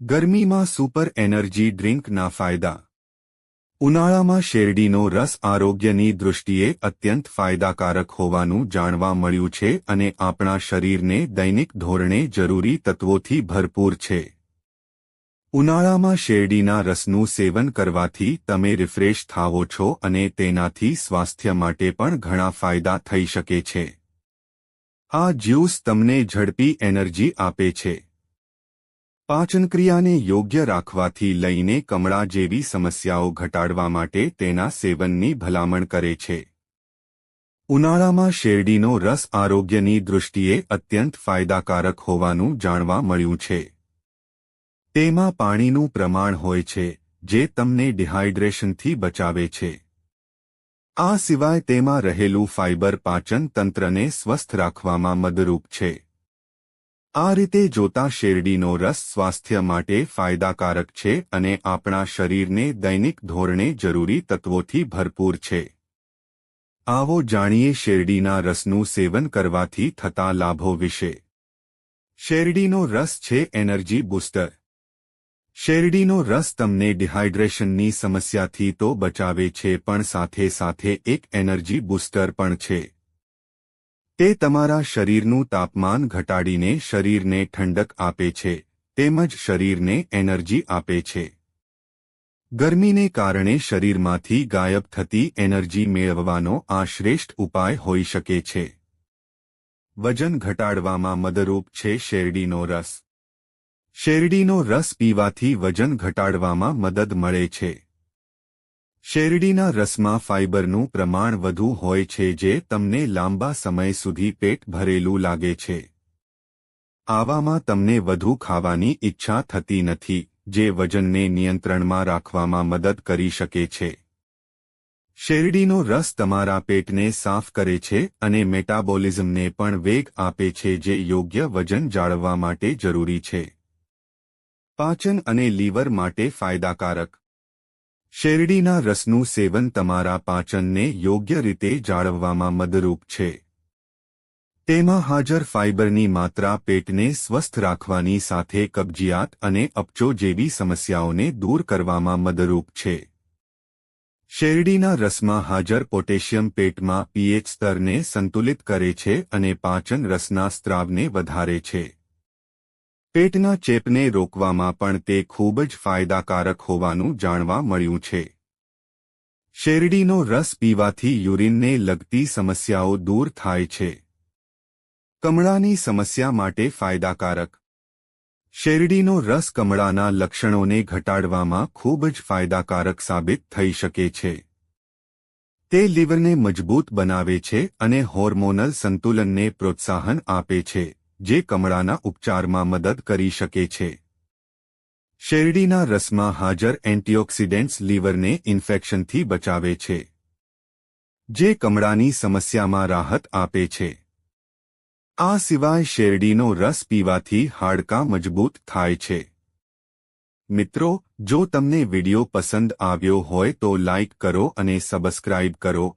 ગરમીમાં super energy ડ્રિંકના ફાયદા. ઉનાળામાં શેરડીનો રસ આરોગ્યની દૃષ્ટિએ અત્યંત ફાયદાકારક હોવાનું જાણવા મળ્યું છે અને આપણા શરીરને દૈનિક ધોરણે જરૂરી તત્વોથી ભરપૂર છે. ઉનાળામાં શેરડીના રસનું સેવન કરવાથી તમે રિફ્રેશ થાવો છો અને તેનાથી સ્વાસ્થ્ય માટે પણ ઘણા ફાયદા થઈ શકે છે. આ જ્યુસ તમને ઝડપી એનર્જી આપે છે. પાચનક્રિયાને યોગ્ય રાખવાથી લઈને કમળા જેવી સમસ્યાઓ ઘટાડવા માટે તેના સેવનની ભલામણ કરે છે. ઉનાળામાં શેરડીનો રસ આરોગ્યની દૃષ્ટિએ અત્યંત ફાયદાકારક હોવાનું જાણવા મળ્યું છે. તેમાં પાણીનું પ્રમાણ હોય છે, જે તમને ડિહાઇડ્રેશનથી બચાવે છે. આ સિવાય તેમાં રહેલું ફાઇબર પાચન તંત્રને સ્વસ્થ રાખવામાં મદરૂપ છે. આ રીતે જોતા શેરડીનો રસ સ્વાસ્થ્ય માટે ફાયદાકારક છે અને આપણા શરીરને દૈનિક ધોરણે જરૂરી તત્વોથી ભરપૂર છે. આવો જાણીએ શેરડીના રસનું સેવન કરવાથી થતા લાભો વિશે. શેરડીનો રસ છે એનર્જી બૂસ્ટર. શેરડીનો રસ તમને ડિહાઇડ્રેશનની સમસ્યાથી તો બચાવે છે પણ સાથે સાથે એક એનર્જી બૂસ્ટર પણ છે. તે તમારા શરીરનું તાપમાન ઘટાડીને શરીરને ઠંડક આપે છે, તેમજ શરીરને એનર્જી આપે છે. ગરમીને કારણે શરીરમાંથી ગાયબ થતી એનર્જી મેળવવાનો આ શ્રેષ્ઠ ઉપાય હોઈ શકે છે. વજન ઘટાડવામાં મદદરૂપ છે શેરડીનો રસ. શેરડીનો રસ પીવાથી વજન ઘટાડવામાં મદદ મળે છે. શેરડીના રસમાં ફાઇબરનું પ્રમાણ વધુ હોય છે જે તમને લાંબા સમય સુધી પેટ ભરેલું લાગે છે. આવામાં તમને વધુ ખાવાની ઈચ્છા થતી નથી, જે વજનને નિયંત્રણમાં રાખવામાં મદદ કરી શકે છે. શેરડીનો રસ તમારા પેટને સાફ કરે છે અને મેટાબોલિઝમને પણ વેગ આપે છે જે યોગ્ય વજન જાળવવા માટે જરૂરી છે. પાચન અને લીવર માટે ફાયદાકારક. શેરડીના રસનું સેવન તમારા પાચનને યોગ્ય રીતે જાળવવામાં મદદરૂપ છે. તેમાં હાજર ફાઇબરની માત્રા પેટને સ્વસ્થ રાખવાની સાથે કબજિયાત અને અપચો જેવી સમસ્યાઓને દૂર કરવામાં મદરૂપ છે. શેરડીના રસમાં હાજર પોટેશિયમ પેટમાં પીએચ સ્તરને સંતુલિત કરે છે અને પાચન રસના સ્ત્રાવને વધારે છે. પેટના ચેપને રોકવામાં પણ તે ખૂબ જ ફાયદાકારક હોવાનું જાણવા મળ્યું છે. શેરડીનો રસ પીવાથી યુરિનને લગતી સમસ્યાઓ દૂર થાય છે. કમળાની સમસ્યા માટે ફાયદાકારક. શેરડીનો રસ કમળાના લક્ષણોને ઘટાડવામાં ખૂબ જ ફાયદાકારક સાબિત થઈ શકે છે. તે લીવરને મજબૂત બનાવે છે અને હોર્મોનલ સંતુલનને પ્રોત્સાહન આપે છે. જે કમળાના ઉપચારમાં મદદ કરી શકે છે. શેરડીના રસમાં હાજર એન્ટીઓક્સિડન્ટ્સ લીવરને ઇન્ફેક્શનથી બચાવે છે. જે કમળાની સમસ્યામાં રાહત આપે છે. આ સિવાય શેરડીનો રસ પીવાથી હાડકાં મજબૂત થાય છે. મિત્રો, જો તમને વિડિયો પસંદ આવ્યો હોય તો લાઇક કરો અને સબસ્ક્રાઇબ કરો.